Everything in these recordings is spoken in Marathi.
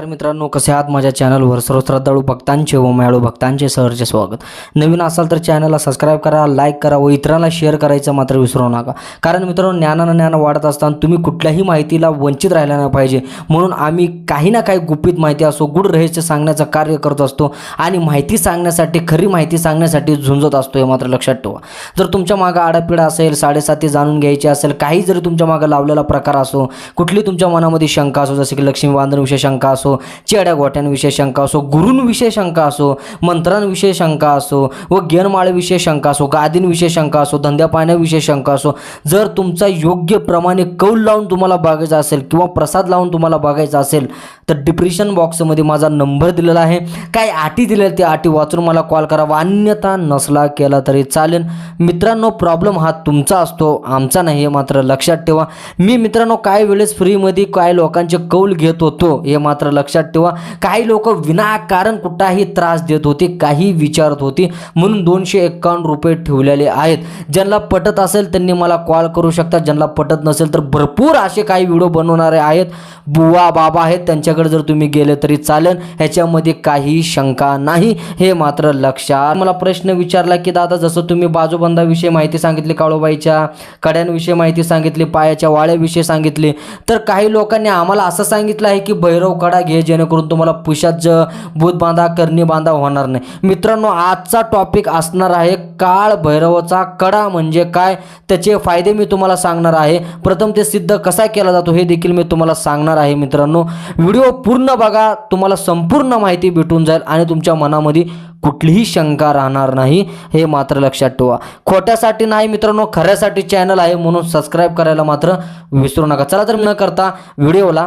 नमस्कार मित्रांनो कसे आहात माझ्या चॅनलवर? सर्व श्रद्धाळू भक्तांचे व मायाळू भक्तांचे सहर्ष स्वागत. नवीन असाल तर चॅनलला सबस्क्राईब करा लाईक करा व इतरांना शेअर करायचं मात्र विसरू नका. कारण मित्रांनो ज्ञानानं ज्ञान वाढत असताना तुम्ही कुठल्याही माहितीला वंचित राहिला नाही पाहिजे. म्हणून आम्ही काही ना काही गुपित माहिती असो गुड रहस्य सांगण्याचं कार्य करत असतो आणि माहिती सांगण्यासाठी खरी माहिती सांगण्यासाठी झुंजत असतो हे मात्र लक्षात ठेवा. जर तुमच्या मागं आडापिडा असेल साडेसाती जाणून घ्यायची असेल काही जरी तुमच्या मागं लावलेला प्रकार असो कुठली तुमच्या मनामध्ये शंका असो जसे की लक्ष्मी बांधणविषयी शंका असो चेड्या गोट्यांविषयी शंका असो गुरूंविषयी शंका असो मंत्रांविषयी शंका असो व ज्ञानमाळेविषयी शंका असो गादींविषयी शंका असो धंद्या पाण्याविषयी शंका असो जर तुमचा योग्य प्रमाणे कौल लावून तुम्हाला बघायचा असेल किंवा प्रसाद लावून तुम्हाला बघायचा असेल तर डिप्रेशन बॉक्समध्ये माझा नंबर दिलेला आहे. काय आटी दिलेल्या त्या आटी वाचून मला कॉल करा. अन्यथा नसला केला तरी चालेल. मित्रांनो प्रॉब्लेम हा तुमचा असतो. आमचा नाही हे मात्र लक्षात ठेवा. मी मित्रांनो काही वेळेस फ्रीमध्ये काय लोकांचे कौल घेत होतो. हे मात्र लक्षात ठेवा. काही लोक विनाकारण कुठलाही त्रास देत होते काही विचारत होते. म्हणून दोनशे एक्कावन्न रुपये ठेवलेले आहेत. ज्यांना पटत असेल त्यांनी मला कॉल करू शकता. ज्यांना पटत नसेल तर भरपूर असे काही व्हिडिओ बनवणारे आहेत. बुवा बाबा आहेत त्यांच्याकडे जर तुम्ही गेले तरी चालेल. ह्याच्यामध्ये काही शंका नाही. हे मात्र लक्षात. मला प्रश्न विचारला की दादा जसं तुम्ही बाजूबंदाविषयी माहिती सांगितली काळोबाईच्या कड्यांविषयी माहिती सांगितली पायाच्या वाळ्याविषयी सांगितली तर काही लोकांनी आम्हाला असं सांगितलं आहे की भैरव कडा घे जेणेकरून तुम्हाला पुशात भूत बांधा करणी बांधा होणार नाही. मित्रांनो आजचा टॉपिक असणार आहे काळ भैरवाचा कडा म्हणजे काय? त्याचे फायदे मी तुम्हाला सांगणार आहे. प्रथम ते सिद्ध कसा केला जातो हे देखील मी तुम्हाला सांगणार आहे मित्रांनो. व्हिडिओ पूर्ण बघा तुम्हाला संपूर्ण माहिती भेटून जाईल आणि तुमच्या मनामध्ये कुठलीही शंका राहणार नाही हे मात्र लक्षात ठेवा. खोट्यासाठी नाही मित्रांनो खऱ्यासाठी चॅनल आहे म्हणून सबस्क्राईब करायला मात्र विसरू नका. चला तर न करता व्हिडिओला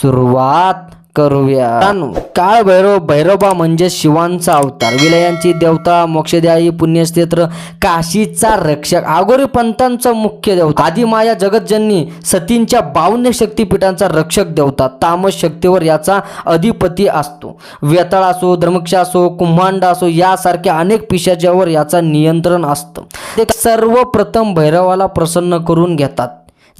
सुरुवात. करूया. काळ भैरव भैरवबा म्हणजे शिवांचा अवतार. विलयांची देवता मोक्षद्याई पुण्यक्षेत्र काशीचा रक्षक. आगोरी पंतांचा मुख्य देवता. आदिमाया जगतजननी सतींच्या बावन्न शक्तीपीठांचा रक्षक देवता. तामस शक्तीवर याचा अधिपती असतो. वेताळ असो धर्मक्ष असो कुंभांड असो यासारख्या अनेक पिशाच्यावर याचा नियंत्रण असतं. ते सर्वप्रथम भैरवाला प्रसन्न करून घेतात.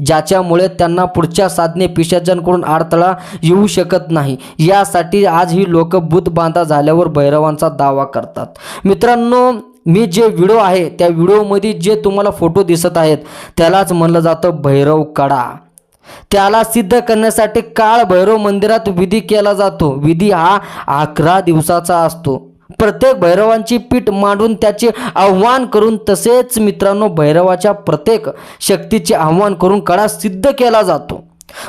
ज्याच्यामुळे त्यांना पुढच्या साधने पिशाच्यांकडून अडथळा येऊ शकत नाही. यासाठी आज ही लोक बुत बांधा झाल्यावर भैरवांचा दावा करतात. मित्रांनो मी जे व्हिडिओ आहे त्या व्हिडिओमध्ये जे तुम्हाला फोटो दिसत आहेत त्यालाच म्हणलं जातं भैरव कडा. त्याला सिद्ध करण्यासाठी काळ भैरव मंदिरात विधी केला जातो. विधी हा अकरा दिवसाचा असतो. प्रत्येक भैरवांची पीठ मांडून त्याचे आव्हान करून तसेच मित्रांनो भैरवाच्या प्रत्येक शक्तीचे आव्हान करून कडा सिद्ध केला जातो.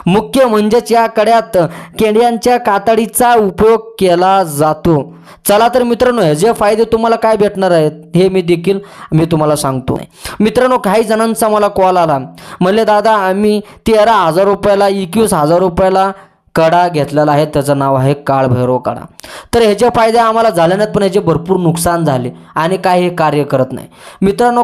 मुख्य म्हणजेच या कड्यात केंड्यांच्या कातडीचा उपयोग केला जातो. चला तर मित्रांनो हे जे फायदे तुम्हाला काय भेटणार आहेत हे मी देखील मी तुम्हाला सांगतो. मित्रांनो काही जणांचा मला कॉल आला. म्हणले दादा आम्ही तेरा हजार रुपयाला एकवीस हजार रुपयाला कडा घेतलेला आहे. त्याचं नाव आहे काळभैरव कडा. तर ह्याचे फायदे आम्हाला झाले नाहीत पण ह्याचे भरपूर नुकसान झाले आणि काय हे कार्य करत नाही. मित्रांनो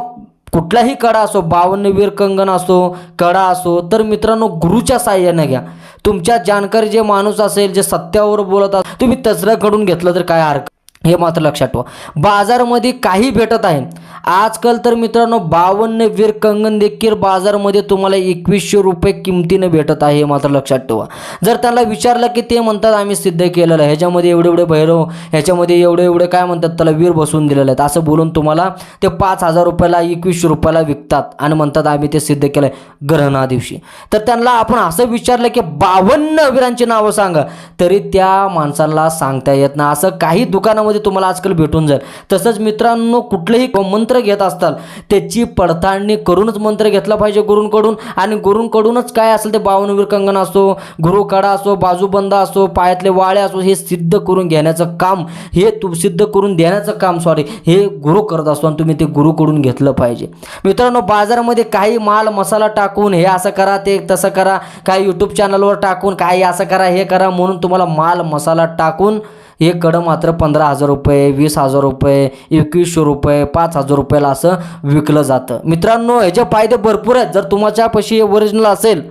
कुठलाही कडा असो बावन्न कंगन असो कडा असो तर मित्रांनो गुरुच्या साह्याने घ्या. तुमच्या जानकारी जे माणूस असेल जे सत्यावर बोलत असेल तुम्ही तसऱ्याकडून घेतलं तर काय हरकत हे मात्र लक्षात ठेवा. बाजारमध्ये काही भेटत आहे. आजकाल तर मित्रांनो बावन्न वीर कंगन देखील बाजारमध्ये तुम्हाला एकवीसशे रुपये किमतीनं भेटत आहे हे मात्र लक्षात ठेवा. जर त्यांना विचारलं की ते म्हणतात आम्ही सिद्ध केलेलं आहे. ह्याच्यामध्ये एवढे एवढे भैरव ह्याच्यामध्ये एवढे एवढे काय म्हणतात त्याला वीर बसवून दिलेले आहेत. असं बोलून तुम्हाला ते पाच हजार रुपयाला एकवीसशे रुपयाला विकतात आणि म्हणतात आम्ही ते सिद्ध केलं आहे ग्रहणा दिवशी. तर त्यांना आपण असं विचारलं की बावन्न वीरांची नावं सांगा तरी त्या माणसाला सांगता येत ना असं काही दुकानामध्ये तुम्हाला आजकाल भेटून जाईल. तसंच मित्रांनो कुठलंही मंत्र घेत असताल त्याची पडताळणी करूनच मंत्र घेतला पाहिजे गुरूंकडून. आणि गुरूंकडूनच काय असेल ते बावनवीर कंगन असो गुरुकडा असो बाजूबंद असो पायातले वाळे असो हे सिद्ध करून घेण्याचं काम हे तू सिद्ध करून देण्याचं काम सॉरी हे गुरु करत असतो आणि तुम्ही ते गुरुकडून घेतलं पाहिजे. मित्रांनो बाजारामध्ये काही माल मसाला टाकून हे असं करा ते तसं करा काही यूट्यूब चॅनलवर टाकून काही असं करा हे करा म्हणून तुम्हाला माल मसाला टाकून हे कडं मात्र पंधरा हजार रुपये वीस हजार रुपये एकवीसशे रुपये पाच हजार रुपयाला असं विकलं जातं. मित्रांनो ह्याचे फायदे भरपूर आहेत जर तुमच्यापाशी हे ओरिजिनल असेल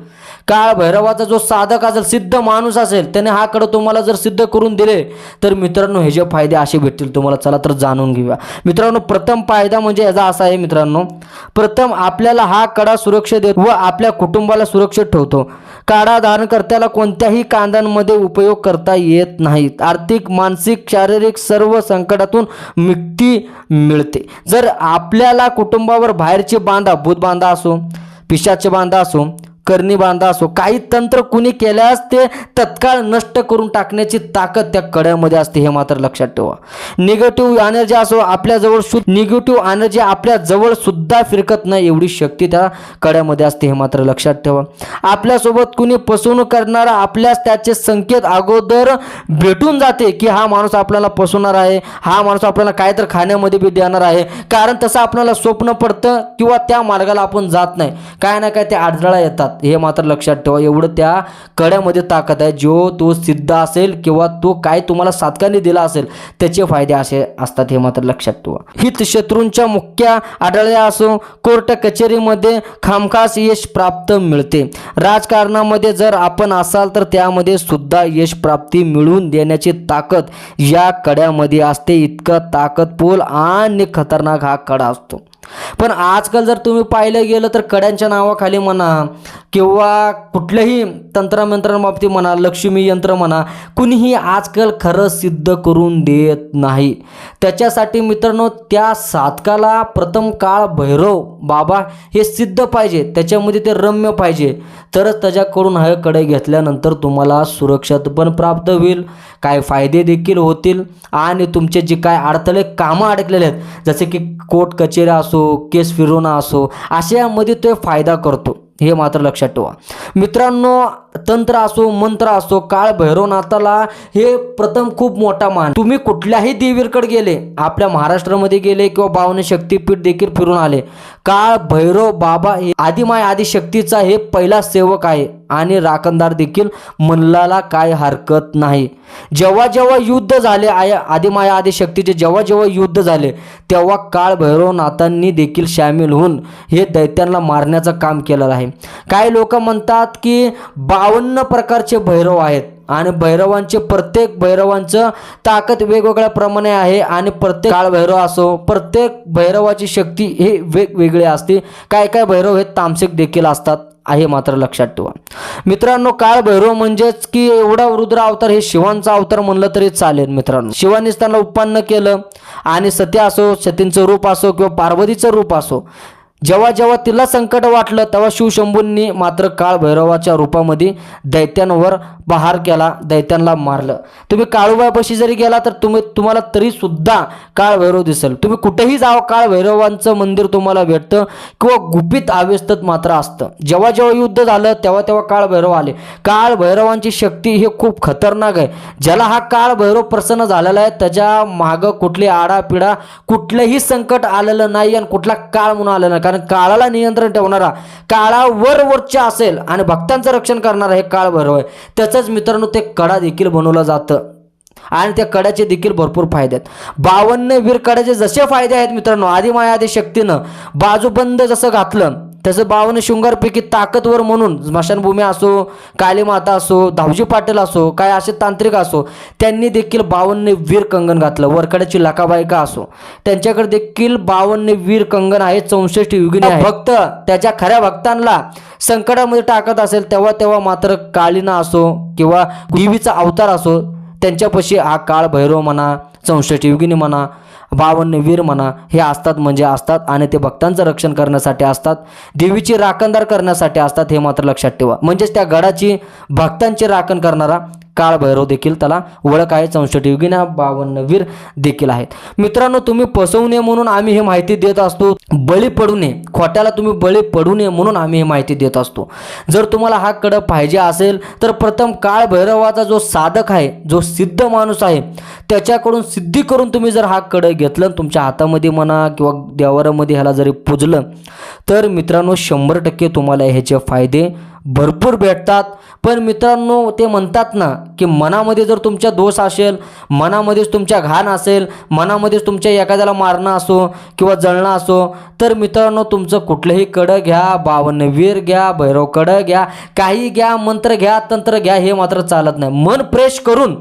काळ भैरवाचा जो साधक असेल सिद्ध माणूस असेल त्याने हा कडं तुम्हाला जर सिद्ध करून दिले तर मित्रांनो हे जे फायदे असे भेटतील तुम्हाला चला तर जाणून घेऊया. मित्रांनो प्रथम फायदा म्हणजे याचा असा आहे मित्रांनो प्रथम आपल्याला हा कडा सुरक्षित देतो व आपल्या कुटुंबाला सुरक्षित ठेवतो. काढा धारणकर्त्याला कोणत्याही कांद्यांमध्ये उपयोग करता येत नाहीत. आर्थिक मानसिक शारीरिक सर्व संकटातून मुक्ती मिळते. जर आपल्याला कुटुंबावर बाहेरचे बांधा भूतबांधा असो पिशाचे बांधा असो करणी बांधा असो काही तंत्र कुणी केल्यास ते तत्काळ नष्ट करून टाकण्याची ताकद त्या कड्यामध्ये असते हे मात्र लक्षात ठेवा. निगेटिव्ह एनर्जी असो आपल्याजवळ सु निगेटिव्ह एनर्जी आपल्याजवळ सुद्धा फिरकत नाही एवढी शक्ती त्या कड्यामध्ये असते हे मात्र लक्षात ठेवा. आपल्यासोबत कुणी फसवणूक करणारा आपल्यास त्याचे संकेत अगोदर भेटून जाते की हा माणूस आपल्याला फसवणार आहे हा माणूस आपल्याला काय तर खाण्यामध्ये बी देणार आहे कारण तसं आपल्याला स्वप्न पडतं किंवा त्या मार्गाला आपण जात नाही. काय ना काय ते अडथळा येतात. हे मात्र लक्षात ठेवा एवढं त्या कड्यामध्ये ताकद आहे. जो तो सिद्ध असेल किंवा तो काय तुम्हाला साधकाने दिला असेल त्याचे फायदे असे असतात हे मात्र लक्षात ठेवा. हित शत्रूंच्या मुख्या आढळल्या असो कोर्ट कचेरीमध्ये खामखास यश प्राप्त मिळते. राजकारणामध्ये जर आपण असाल तर त्यामध्ये सुद्धा यश प्राप्ती मिळवून देण्याची ताकद या कड्यामध्ये असते. इतकं ताकदपूल आणि खतरनाक हा कडा असतो. पण आजकाल जर तुम्ही पाहिलं गेलं तर कड्यांच्या नावाखाली म्हणा किंवा कुठल्याही तंत्रमंत्रांबाबतीत म्हणा लक्ष्मी यंत्र म्हणा कुणीही आजकाल खरं सिद्ध करून देत नाही. त्याच्यासाठी मित्रांनो त्या साधकाला प्रथम काळ भैरव बाबा हे सिद्ध पाहिजे त्याच्यामध्ये ते रम्य पाहिजे. तरच त्याच्याकडून हा कडे घेतल्यानंतर तुम्हाला सुरक्षित पण प्राप्त होईल. काय फायदे देखील होतील आणि तुमचे जे काय अडथळे कामं अडकलेले आहेत जसे की कोर्ट कचेऱ्या असो केस फिरवणं असो अशा यामध्ये तो फायदा करतो. हे मात्र लक्षात ठेवा. मित्रांनो तंत्र असो मंत्र असो काळ भैरवनाथाला हे प्रथम खूप मोठा मान. तुम्ही कुठल्याही देवीकडे गेले आपल्या महाराष्ट्रामध्ये गेले किंवा बावने शक्तीपीठ देखील फिरून आले काळ भैरव बाबा हे आदिमाय आदिशक्तीचा हे पहिला सेवक आहे आणि राखणदार देखील मनलाला काय हरकत नाही. जेव्हा जेव्हा युद्ध झाले आय आदिमाया आदिशक्तीचे जेव्हा जेव्हा युद्ध झाले तेव्हा काळ भैरवनाथांनी देखील सामील होऊन हे दैत्यांना मारण्याचं काम केलेलं आहे. काही लोक म्हणतात की बा बावन्न प्रकारचे भैरव आहेत. आणि भैरवांचे प्रत्येक भैरवांचं ताकद वेगवेगळ्या प्रमाणे आहे आणि प्रत्येक काळभैरव असो प्रत्येक भैरवाची शक्ती हे वेगवेगळी असते. काय काय भैरव हे तामसिक देखील असतात आहे मात्र लक्षात ठेवा. मित्रांनो काळ भैरव म्हणजेच की एवढा रुद्र अवतार हे शिवांचा अवतार म्हणलं तरी चालेल मित्रांनो. शिवानीच त्यांना उत्पन्न केलं. आणि सत्य असो सतींचं रूप असो किंवा पार्वतीचं रूप असो जेव्हा जेव्हा तिला संकट वाटलं तेव्हा शिवशंभूंनी मात्र काळ भैरवाच्या रूपामध्ये दैत्यांवर बहार केला दैत्यांना मारलं. तुम्ही काळूबाईपाशी जरी गेला तर तुम्ही तुम्हाला तरीसुद्धा काळभैरव काळ भैरव दिसेल. तुम्ही कुठेही जावं काळ भैरवांचं मंदिर तुम्हाला भेटतं किंवा गुपित आवेस्तत मात्र असतं. जेव्हा जेव्हा युद्ध झालं तेव्हा तेव्हा काळ भैरव आले. काळ भैरवांची शक्ती ही खूप खतरनाक आहे. ज्याला हा काळ भैरव प्रसन्न झालेला आहे त्याच्या मागं कुठली आडापिडा कुठलंही संकट आलेलं नाही आणि कुठला काळ म्हणून आलेला नाही. कारण काळाला नियंत्रण ठेवणारा काळावर वरच्या असेल आणि भक्तांचं रक्षण करणारा हे काळ भैरव आहे. त्याचंच मित्रांनो ते कडा देखील बनवलं जातं. आणि त्या कड्याचे देखील भरपूर फायदे आहेत. बावन्न वीर कड्याचे जसे फायदे आहेत मित्रांनो आदिमाया आदी शक्तीनं बाजूबंद जसं घातलं तसं बावन्न शृंगारपैकी ताकदवर म्हणून स्मशानभूमी असो कालीमाता असो धावजी पाटील असो काय असे तांत्रिक असो त्यांनी देखील बावन्न वीर कंगन घातलं. वरकड्याची लकाबायका असो. त्यांच्याकडे देखील बावन्न वीर कंगन आहे चौसष्ट युगिनी आहे भक्त त्याच्या खऱ्या भक्तांना संकटामध्ये टाकत असेल तेव्हा तेव्हा मात्र कालीना असो किंवा देवीचा अवतार असो त्यांच्यापाशी हा काळ भैरव म्हणा चौसष्ट युगिनी म्हणा बावन्न वीर म्हणा हे असतात म्हणजे असतात आणि ते भक्तांचं रक्षण करण्यासाठी असतात देवीची राखणदार करण्यासाठी असतात हे मात्र लक्षात ठेवा. म्हणजेच त्या गडाची भक्तांची राखण करणारा काळभैरव देखील त्याला ओळख आहे. चौसष्ट युगिना बावन्न वीर देखील आहेत. मित्रांनो तुम्ही फसवू नये म्हणून आम्ही हे माहिती देत असतो. बळी पडू नये. खोट्याला तुम्ही बळी पडू नये म्हणून आम्ही ही माहिती देत असतो. जर तुम्हाला हा कडं पाहिजे असेल तर प्रथम काळभैरवाचा जो साधक आहे जो सिद्ध माणूस आहे त्याच्याकडून सिद्धी करून तुम्ही जर हा कडं घेतलं तुमच्या हातामध्ये म्हणा किंवा देवारामध्ये ह्याला जरी पुजलं तर मित्रांनो शंभर टक्के तुम्हाला ह्याचे फायदे भरपूर भेटतात. पण मित्रांनो ते म्हणतात ना की मनामध्ये जर तुमच्या दोष असेल मनामध्येच तुमच्या घाण असेल मनामध्येच तुमच्या एखाद्याला मारणं असो किंवा जळणं असो तर मित्रांनो तुमचं कुठलंही कडं घ्या बावनवीर घ्या भैरव कडं घ्या काही घ्या मंत्र घ्या तंत्र घ्या हे मात्र चालत नाही. मन फ्रेश करून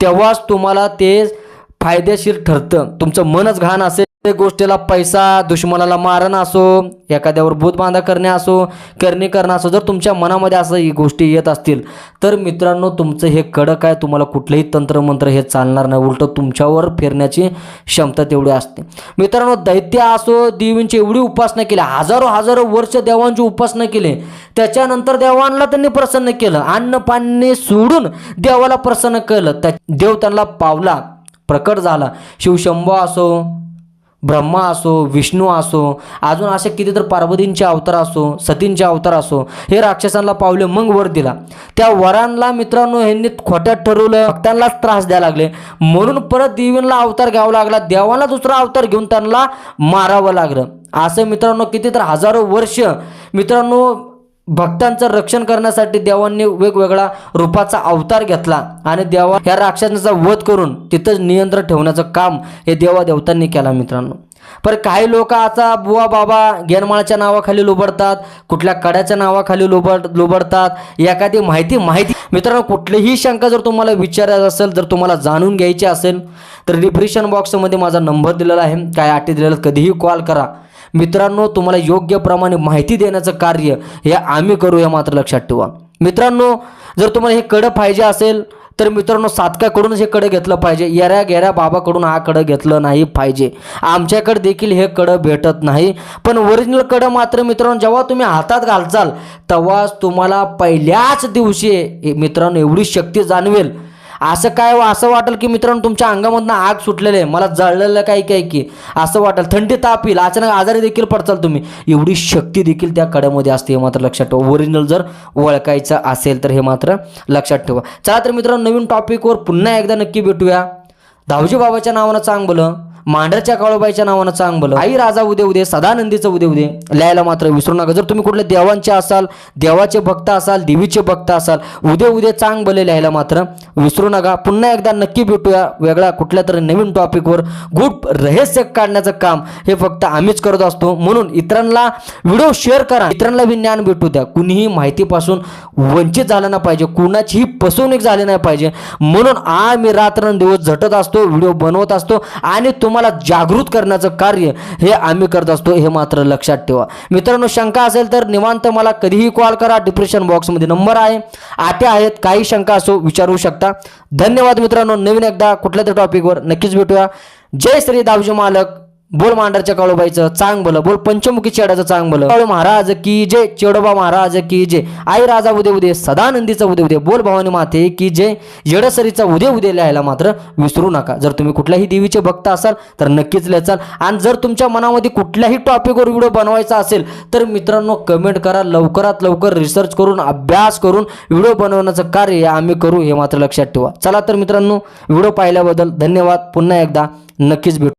तेव्हाच तुम्हाला ते फायदेशीर ठरतं. तुमचं मनच घाण असेल गोष्टीला पैसा दुश्मनाला मारण असो एखाद्यावर बांधा करणे असो करणे करणं असो जर तुमच्या मनामध्ये असं ही गोष्टी येत असतील तर मित्रांनो तुमचं हे कडक आहे तुम्हाला कुठलंही तंत्रमंत्र हे चालणार नाही उलटं तुमच्यावर फिरण्याची क्षमता तेवढी असते. मित्रांनो दैत्य असो देवींची एवढी उपासना केली हजारो हजारो वर्ष देवांची उपासना केली त्याच्यानंतर देवांना त्यांनी प्रसन्न केलं अन्न पाणी सोडून देवाला प्रसन्न केलं त्या देव त्यांना पावला प्रकट झाला. शिवशंभो असो ब्रह्मा असो विष्णू असो अजून असे किती तर पार्वतींचे अवतार असो सतींचे अवतार असो हे राक्षसांना पावले मग वर दिला. त्या वरांना मित्रांनो ह्यांनी खोट्यात ठरवलं भक्तांनाच त्रास द्यायला लागले. म्हणून परत देवींना अवतार घ्यावा लागला देवाला दुसरा अवतार घेऊन त्यांना मारावं लागलं. असं मित्रांनो किती तर हजारो वर्ष मित्रांनो भक्तांचं रक्षण करण्यासाठी देवांनी वेगवेगळा रूपाचा अवतार घेतला आणि देवा या राक्षसांचा वध करून तिथंच नियंत्रण ठेवण्याचं काम हे देवा देवतांनी केला मित्रांनो. पर काही लोक आता बुवा बाबा गेनमाळाच्या नावाखाली लुबडतात कुठल्या कड्याच्या नावाखाली लुबड लुबडतात एखादी माहिती माहिती. मित्रांनो कुठलीही शंका जर तुम्हाला विचारायचं असेल जर तुम्हाला जाणून घ्यायची असेल तर डिप्रेशन बॉक्समध्ये माझा नंबर दिलेला आहे. काय अटी दिलेला कधीही कॉल करा. मित्रांनो तुम्हाला योग्य प्रमाणे माहिती देण्याचं कार्य हे आम्ही करू हे मात्र लक्षात ठेवा. मित्रांनो जर तुम्हाला हे कडं पाहिजे असेल तर मित्रांनो सातकाकडूनच हे कडं घेतलं पाहिजे. येऱ्या गेऱ्या बाबाकडून हा कडं घेतलं नाही पाहिजे. आमच्याकडे देखील हे कडं भेटत नाही. पण ओरिजिनल कडं मात्र मित्रांनो जेव्हा तुम्ही हातात घालचाल तेव्हाच तुम्हाला पहिल्याच दिवशी मित्रांनो एवढी शक्ती जाणवेल. असं काय हो, असं वाटेल की मित्रांनो तुमच्या अंगामधनं आग सुटलेलं आहे. मला जळलेलं काय काय की असं वाटेल. थंडी ताप येईल अचानक आजारी देखील पडचाल तुम्ही. एवढी शक्ती देखील त्या कड्यामध्ये असते हे मात्र लक्षात ठेवा. ओरिजिनल जर ओळखायचं असेल तर हे मात्र लक्षात ठेवा. चला तर मित्रांनो नवीन टॉपिकवर पुन्हा एकदा नक्की भेटूया. धावजी बाबाच्या नावानं चांगलं. मांढरच्या काळोबाईच्या नावानं चांग आई राजा उदे उदे सदानंदीचं उदे उदे. लिहायला मात्र विसरू नका. जर तुम्ही कुठले देवांचे असाल देवाचे भक्त असाल देवीचे भक्त असाल उदे उदे चांग बोले लिहायला मात्र विसरू नका. पुन्हा एकदा नक्की भेटूया वेगळा कुठल्या तरी नवीन टॉपिकवर. गुड रहस्य काढण्याचं काम हे फक्त आम्हीच करत असतो. म्हणून इतरांना व्हिडिओ शेअर करा. इतरांना बी ज्ञान भेटू द्या. कुणीही माहितीपासून वंचित झालं नाही पाहिजे. कुणाचीही फसवणूक झाली नाही पाहिजे. म्हणून आम्ही रात्रंदिवस झटत असतो व्हिडिओ बनवत असतो आणि तुम्हाला जागृत करण्याचं कार्य हे आम्ही करत असतो हे मात्र लक्षात ठेवा. मित्रांनो शंका असेल तर निवांत मला कधीही कॉल करा. डिप्रेशन बॉक्समध्ये नंबर आहे. आटे आहेत काही शंका असो विचारू शकता. धन्यवाद मित्रांनो नवीन एकदा कुठल्या तरी टॉपिकवर नक्कीच भेटूया. जय श्री दावजी मालक. बोल मांडरच्या काळूबाईचं चांग बोल बोल पंचमुखी चेडाचं चांग बोल. काळू महाराज की जय चेडोबा महाराज की जय. आई राजा उदे उदे सदानंदीचा उदे उदे. बोल भवानी माते की जय. येडसरीचा उदे उदे लिहायला मात्र विसरू नका. जर तुम्ही कुठल्याही देवीचे भक्त असाल तर नक्कीच लिहाचाल आणि जर तुमच्या मनामध्ये कुठल्याही टॉपिकवर व्हिडिओ बनवायचा असेल तर मित्रांनो कमेंट करा. लवकरात लवकर रिसर्च करून अभ्यास करून व्हिडिओ बनवण्याचं कार्य आम्ही करू हे मात्र लक्षात ठेवा. चला तर मित्रांनो व्हिडिओ पाहिल्याबद्दल धन्यवाद. पुन्हा एकदा नक्कीच भेटू.